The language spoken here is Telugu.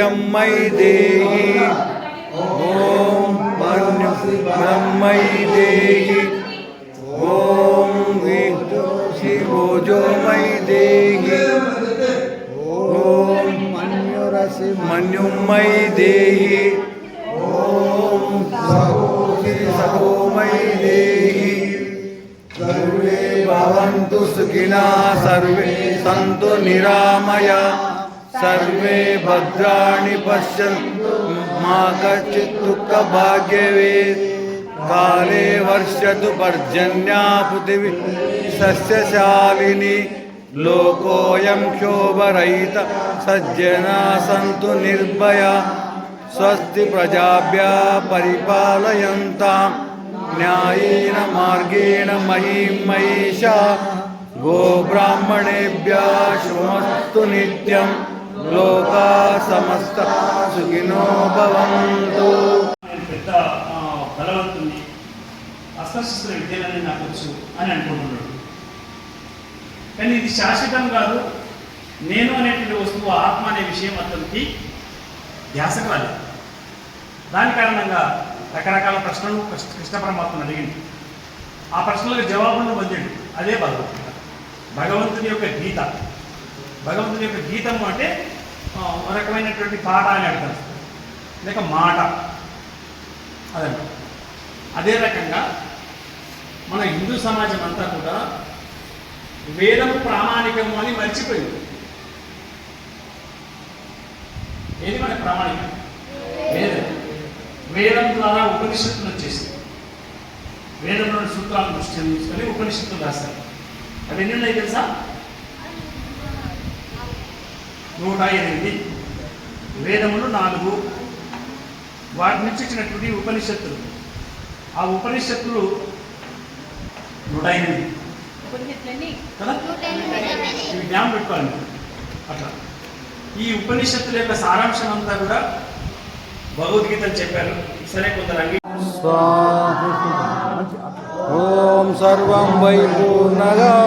எம்மை தேகி ஓம் நம்மை தேகி ஓம் சிவோஜோமை தேகி ஓம் மன்யுரசி மன்யும்மை தேகி ஓம் சகோசி சகோமை தேகி सर्वे भवन्तु सुखिना सर्वे सन्तु निरामया నిరామయ సర్వే భద్రాణి పశ్యంతు మా కచ్చిత్ దుఃఖ భాగ్యవే కాలే వర్షతు పర్జన్యా పృథివీ సస్యశాలిని లోకోయం క్షోభరహిత సజ్జనా సంతు నిర్భయ స్వస్తి ప్రజాభ్య పరిపాలయంతాం న్యాయేన మార్గేణ మహీం మహిషా గోబ్రాహ్మణేభ్య శుభమస్తు నిత్యం లోకా సమస్త సుఖినో భవంతు. పెద్ద బలవంతుంది బలవంతుని అస్త్రశస్త్ర విద్యలని నాకు వచ్చు అని అనుకుంటున్నాడు. కానీ ఇది శాశ్వతం కాదు. నేను అనేటువంటి వస్తువు ఆత్మ అనే విషయం అతనికి ధ్యాస కాలేదు దాని కారణంగా రకరకాల ప్రశ్నలు కృష్ణ కృష్ణ పరమాత్మను అడిగింది. ఆ ప్రశ్నలకు జవాబులను పొందాడు. అదే భగవంతుడు. భగవంతుని యొక్క గీత. భగవంతుని యొక్క గీతము అంటే ఒక రకమైనటువంటి పాట అని అర్థం. లేక మాట. అదే అదే రకంగా మన హిందూ సమాజం అంతా కూడా వేదము ప్రామాణికము అని మర్చిపోయింది. ఏది మన ప్రామాణికం? వేదం. వేదం ద్వారా ఉపనిషత్తులు వచ్చేసింది వేదంలోని సూత్రాలను దృష్టి తీసుకొని ఉపనిషత్తులు రాస్తారు అవి ఎన్ని ఉన్నాయి తెలుసా? నూట ఎనిమిది. వేదములు నాలుగు. వాటి నుంచి వచ్చినటువంటి ఉపనిషత్తులు. ఆ ఉపనిషత్తులు నూట ఎనిమిది. కదా? ఇవి జ్ఞాపకం పెట్టుకోవాలి. అట్లా. ఈ ఉపనిషత్తుల యొక్క సారాంశం అంతా కూడా భగవద్గీతలు చెప్పారు. సరే కొందరు ఓం సర్వం వై పూర్ణగం స్వా